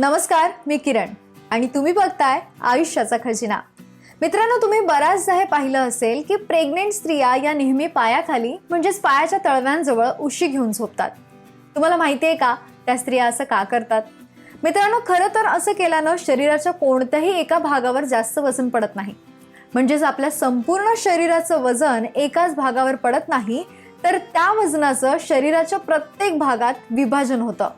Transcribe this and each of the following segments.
नमस्कार मी किरण. आणि तुम्ही बघताय आयुष्याचा खजिना. मित्रांनो तुम्ही बऱ्याचदा हे पाहिलं असेल की प्रेग्नेंट स्त्रिया या नेहमी पायाखाली म्हणजेच पायाच्या तळव्यांजवळ उशी घेऊन झोपतात. तुम्हाला माहिती आहे का? त्या स्त्रिया असं का करतात? मित्रांनो खरं तर असं केल्यानं शरीराच्या कोणत्याही एका भागावर जास्त वजन पडत नाही. म्हणजेच आपल्या संपूर्ण शरीराचं वजन एकाच भागावर पडत नाही तर त्या वजनाचं शरीराच्या प्रत्येक भागात विभाजन होतं.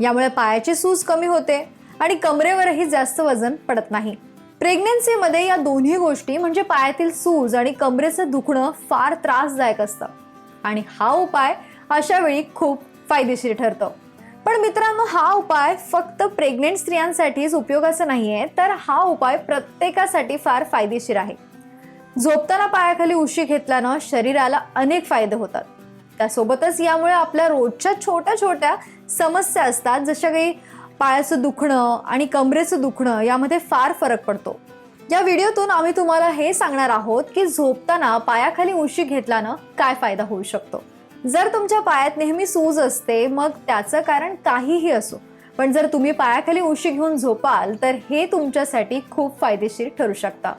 यामुळे पायाची सूज कमी होते आणि कमरेवरही जास्त वजन पडत नाही. प्रेग्नेन्सीमध्ये या दोन्ही गोष्टी म्हणजे पायातील सूज आणि कमरेचं दुखणं फार त्रासदायक असतं. आणि हा उपाय अशा वेळी खूप फायदेशीर ठरतो. पण मित्रांनो हा उपाय फक्त प्रेग्नेंट स्त्रियांसाठीच उपयोगाचा नाही आहे तर हा उपाय प्रत्येकासाठी फार फायदेशीर आहे. झोपताना पायाखाली उशी घेतल्यानं शरीराला अनेक फायदे होतात. त्यासोबतच यामुळे आपल्या रोजच्या छोट्या छोट्या समस्या असतात जशा काही पायाचं दुखणं आणि कमरेचं दुखणं यामध्ये फार फरक पडतो. या व्हिडिओतून आम्ही तुम्हाला हे सांगणार आहोत की झोपताना पायाखाली उशी घेतल्यानं काय फायदा होऊ शकतो. जर तुमच्या पायात नेहमी सूज असते मग त्याचं कारण काहीही असो. पण जर तुम्ही पायाखाली उशी घेऊन झोपाल तर हे तुमच्यासाठी खूप फायदेशीर ठरू शकतं.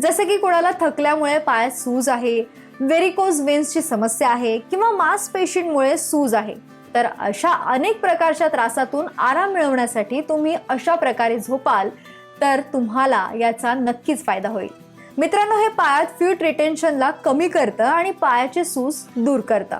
जसं की कोणाला थकल्यामुळे पायात सूज आहे व्हेरिकोज वेन्सची समस्या आहे किंवा मांसपेशींमुळे सूज आहे. तर अशा अनेक प्रकारच्या त्रासातून आराम मिळवण्यासाठी तुम्ही अशा प्रकारे झोपाल तर तुम्हाला याचा नक्कीच फायदा होईल. मित्रांनो हे पायात फ्यूट रिटेन्शनला कमी करतं आणि पायाचे सूज दूर करतं.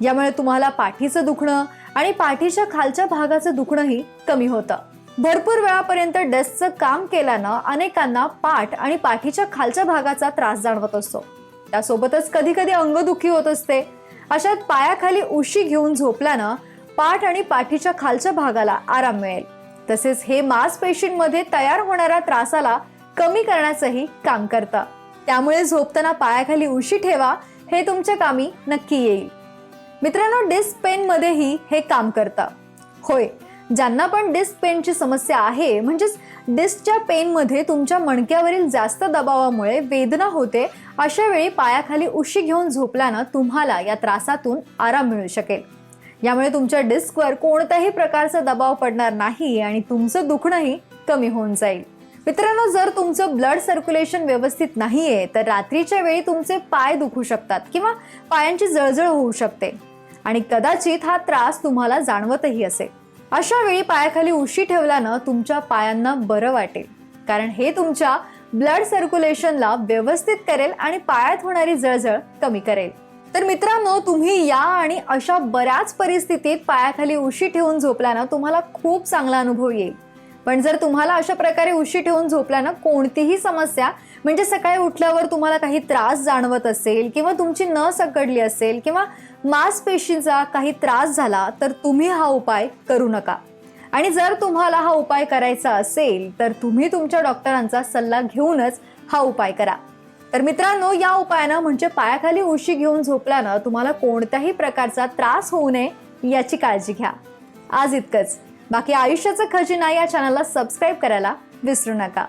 यामुळे तुम्हाला पाठीचं दुखणं आणि पाठीच्या खालच्या भागाचं दुखणंही कमी होतं. भरपूर वेळापर्यंत डेस्कचं काम केल्यानं अनेकांना पाठ आणि पाठीच्या खालच्या भागाचा त्रास जाणवत असतो. त्यासोबतच कधी कधी अंगदुखी होत असते. अशात पायाखाली उशी घेऊन झोपल्यानं पाठ आणि पाठीच्या खालच्या भागाला आराम मिळेल. तसेच हे मांसपेशींमध्ये तयार होणाऱ्या त्रासाला कमी करण्याचंही काम करतं. त्यामुळे झोपताना पायाखाली उशी ठेवा हे तुमच्या कामी नक्की येईल. मित्रांनो डिस्क पेनमध्येही हे काम करतं. होय ज्यांना पण डिस्क पेनची समस्या आहे म्हणजेच डिस्कच्या पेनमध्ये तुमच्या मणक्यावरील जास्त दबावामुळे वेदना होते अशा वेळी पायाखाली उशी घेऊन झोपल्यानं तुम्हाला या त्रासातून आराम मिळू शकेल. यामुळे तुमच्या डिस्कवर कोणत्याही प्रकारचा दबाव पडणार नाही आणि तुमचं दुखणंही कमी होऊन जाईल. मित्रांनो जर तुमचं ब्लड सर्क्युलेशन व्यवस्थित नाहीये तर रात्रीच्या वेळी तुमचे पाय दुखू शकतात किंवा पायांची जळजळ होऊ शकते. आणि कदाचित हा त्रास तुम्हाला जाणवतही असेल. अशा वेळी पायाखाली उशी ठेवल्यानं तुमच्या पायांना बरं वाटेल. कारण हे तुमच्या ब्लड सर्क्युलेशनला व्यवस्थित करेल आणि पायात होणारी जळजळ कमी करेल. तर मित्रांनो तुम्ही या आणि अशा बऱ्याच परिस्थितीत पायाखाली उशी ठेवून झोपल्यानं तुम्हाला खूप चांगला अनुभव येईल. पण जर तुम्हाला अशा प्रकारे उशी ठेवून झोपल्यानं कोणतीही समस्या म्हणजे सकाळी उठल्यावर तुम्हाला काही त्रास जाणवत असेल किंवा तुमची नस अकडली असेल किंवा मांसपेशींचा काही त्रास झाला तर तुम्ही हा उपाय करू नका. आणि जर तुम्हाला हा उपाय करायचा असेल तर तुम्ही तुमच्या डॉक्टरांचा सल्ला घेऊनच हा उपाय करा. तर मित्रांनो या उपायानं म्हणजे पायाखाली उशी घेऊन झोपल्यानं तुम्हाला कोणत्याही प्रकारचा त्रास होऊ नये याची काळजी घ्या. आज इतकंच. बाकी आयुष्याचा खजिना या चॅनलला सबस्क्राईब करायला विसरू नका.